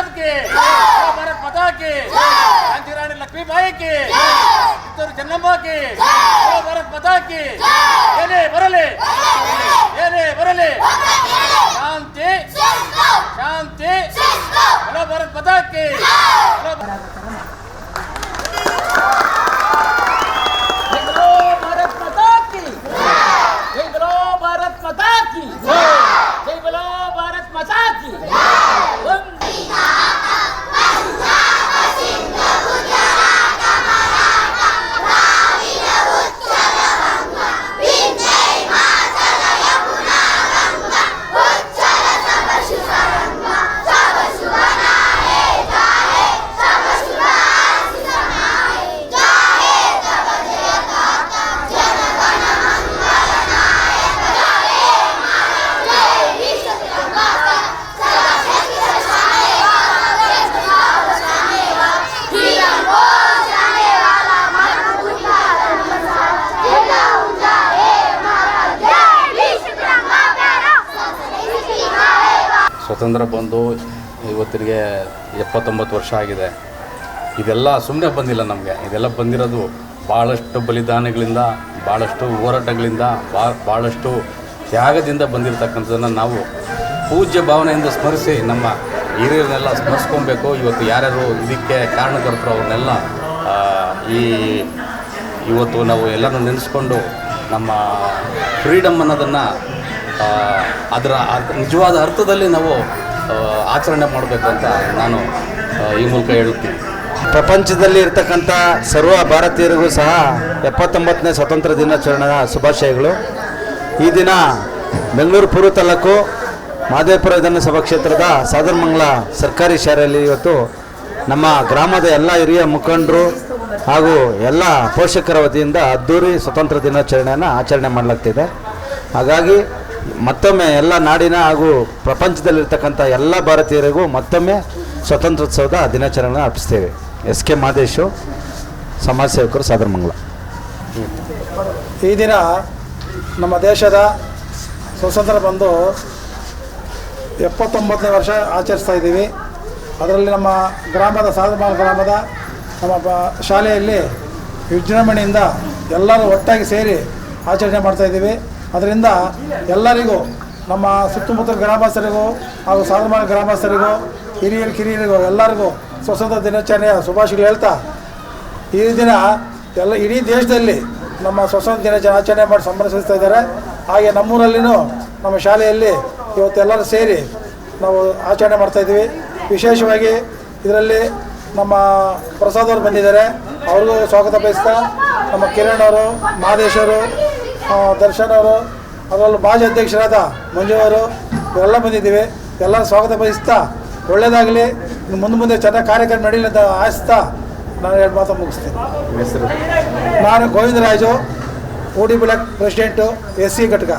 ಪ್ರಸಾದ್ ಕೆ ಭಾರತ್ ಮಾತಾ ಕೆ ಗಾಂಧಿ ರಾಣಿ ಲಕ್ಷ್ಮೀ ಬಾಯಿ ಕೆ ಚಿತ್ತೂರು ಜನ್ನಮ್ಮ ಕೆ ಭಾರತ್ ಮಾತಾ ಕೆ ಬರಲೇ. ಸ್ವತಂತ್ರ ಬಂದು ಇವತ್ತಿಗೆ ಎಪ್ಪತ್ತೊಂಬತ್ತು ವರ್ಷ ಆಗಿದೆ. ಇದೆಲ್ಲ ಸುಮ್ಮನೆ ಬಂದಿಲ್ಲ ನಮಗೆ. ಇದೆಲ್ಲ ಬಂದಿರೋದು ಭಾಳಷ್ಟು ಬಲಿದಾನಗಳಿಂದ, ಭಾಳಷ್ಟು ಹೋರಾಟಗಳಿಂದ, ಬಾ, ಭಾಳಷ್ಟು ತ್ಯಾಗದಿಂದ ಬಂದಿರತಕ್ಕಂಥದ್ದನ್ನು ನಾವು ಪೂಜ್ಯ ಭಾವನೆಯಿಂದ ಸ್ಮರಿಸಿ ನಮ್ಮ ಹಿರಿಯರನ್ನೆಲ್ಲ ಸ್ಮರಿಸ್ಕೊಬೇಕು. ಇವತ್ತು ಯಾರ್ಯಾರು ಇದಕ್ಕೆ ಕಾರಣಕರ್ತರು ಅವ್ರನ್ನೆಲ್ಲ ಈ, ಇವತ್ತು ನಾವು ಎಲ್ಲನೂ ನೆನೆಸ್ಕೊಂಡು ನಮ್ಮ ಫ್ರೀಡಮ್ ಅನ್ನೋದನ್ನು ಅದರ ನಿಜವಾದ ಅರ್ಥದಲ್ಲಿ ನಾವು ಆಚರಣೆ ಮಾಡಬೇಕು ಅಂತ ನಾನು ಈ ಮೂಲಕ ಹೇಳುತ್ತೀನಿ. ಪ್ರಪಂಚದಲ್ಲಿ ಇರ್ತಕ್ಕಂಥ ಸರ್ವ ಭಾರತೀಯರಿಗೂ ಸಹ ಎಪ್ಪತ್ತೊಂಬತ್ತನೇ ಸ್ವಾತಂತ್ರ್ಯ ದಿನಾಚರಣೆಯ ಶುಭಾಶಯಗಳು. ಈ ದಿನ ಬೆಂಗಳೂರು ಪೂರ್ವ ತಾಲೂಕು ಮಾದೇಪುರ ವಿಧಾನಸಭಾ ಕ್ಷೇತ್ರದ ಸಾದರಮಂಗಲ ಸರ್ಕಾರಿ ಶಾಲೆಯಲ್ಲಿ ಇವತ್ತು ನಮ್ಮ ಗ್ರಾಮದ ಎಲ್ಲ ಹಿರಿಯ ಮುಖಂಡರು ಹಾಗೂ ಎಲ್ಲ ಪೋಷಕರ ವತಿಯಿಂದ ಅದ್ದೂರಿ ಸ್ವತಂತ್ರ ದಿನಾಚರಣೆಯನ್ನು ಆಚರಣೆ ಮಾಡಲಾಗ್ತಿದೆ. ಹಾಗಾಗಿ ಮತ್ತೊಮ್ಮೆ ಎಲ್ಲ ನಾಡಿನ ಹಾಗೂ ಪ್ರಪಂಚದಲ್ಲಿರ್ತಕ್ಕಂಥ ಎಲ್ಲ ಭಾರತೀಯರಿಗೂ ಮತ್ತೊಮ್ಮೆ ಸ್ವತಂತ್ರೋತ್ಸವದ ದಿನಾಚರಣೆಯನ್ನು ಅರ್ಪಿಸ್ತೇವೆ. ಎಸ್ ಕೆ ಮಾದೇಶು, ಸಮಾಜ ಸೇವಕರು ಸಾದರಮಂಗಲ ಈ ದಿನ ನಮ್ಮ ದೇಶದ ಸ್ವಾತಂತ್ರ್ಯ ಬಂದು ಎಪ್ಪತ್ತೊಂಬತ್ತನೇ ವರ್ಷ ಆಚರಿಸ್ತಾ ಇದ್ದೀವಿ. ಅದರಲ್ಲಿ ನಮ್ಮ ಗ್ರಾಮದ ಸಾಧಮಾನ ಗ್ರಾಮದ ನಮ್ಮ ಶಾಲೆಯಲ್ಲಿ ವಿಜೃಂಭಣೆಯಿಂದ ಎಲ್ಲರೂ ಒಟ್ಟಾಗಿ ಸೇರಿ ಆಚರಣೆ ಮಾಡ್ತಾ ಇದ್ದೀವಿ. ಅದರಿಂದ ಎಲ್ಲರಿಗೂ ನಮ್ಮ ಸುತ್ತಮುತ್ತ ಗ್ರಾಮಸ್ಥರಿಗೂ ಹಾಗೂ ಸಾಧಾರಣ ಗ್ರಾಮಸ್ಥರಿಗೂ ಹಿರಿಯರು ಕಿರಿಯರಿಗೂ ಎಲ್ಲರಿಗೂ ಸ್ವಾತಂತ್ರ್ಯ ದಿನಾಚರಣೆಯ ಶುಭಾಶಯಗಳು ಹೇಳ್ತಾ ಈ ದಿನ ಎಲ್ಲ ಇಡೀ ದೇಶದಲ್ಲಿ ನಮ್ಮ ಸ್ವತಂತ್ರ ದಿನಾಚರಣೆ ಆಚರಣೆ ಮಾಡಿ ಸಂಭ್ರಮಿಸ್ತಾ ಇದ್ದಾರೆ. ಹಾಗೆ ನಮ್ಮೂರಲ್ಲಿನೂ ನಮ್ಮ ಶಾಲೆಯಲ್ಲಿ ಇವತ್ತು ಎಲ್ಲರೂ ಸೇರಿ ನಾವು ಆಚರಣೆ ಮಾಡ್ತಾಯಿದ್ದೀವಿ ವಿಶೇಷವಾಗಿ ಇದರಲ್ಲಿ ನಮ್ಮ ಪ್ರಸಾದ್ ಅವರು ಬಂದಿದ್ದಾರೆ. ಅವ್ರಿಗೂ ಸ್ವಾಗತ ಬಯಸ್ತಾ ನಮ್ಮ ಕಿರಣ್ ಅವರು ಮಹದೇಶವರು ಆ, ದರ್ಶನ್ ಅವರು ಅದರಲ್ಲೂ ಮಾಜಿ ಅಧ್ಯಕ್ಷರಾದ ಮಂಜು ಅವರು ಎಲ್ಲ ಬಂದಿದ್ದೀವಿ. ಎಲ್ಲರೂ ಸ್ವಾಗತ ಬಯಸ್ತಾ ಒಳ್ಳೆಯದಾಗಲಿ ಮುಂದೆ ಮುಂದೆ ಚೆನ್ನಾಗಿ ಕಾರ್ಯಕ್ರಮ ನಡೀಲಿ ಅಂತ ಆಯಿಸ್ತಾ ನಾನು ಎರಡು ಮಾತು ಮುಗಿಸ್ತೀನಿ. ನಾನು ಗೋವಿಂದರಾಜು ಓಡಿ ಬ್ಲಾಕ್ ಪ್ರೆಸಿಡೆಂಟು ಎಸ್ ಸಿ ಘಟಕ.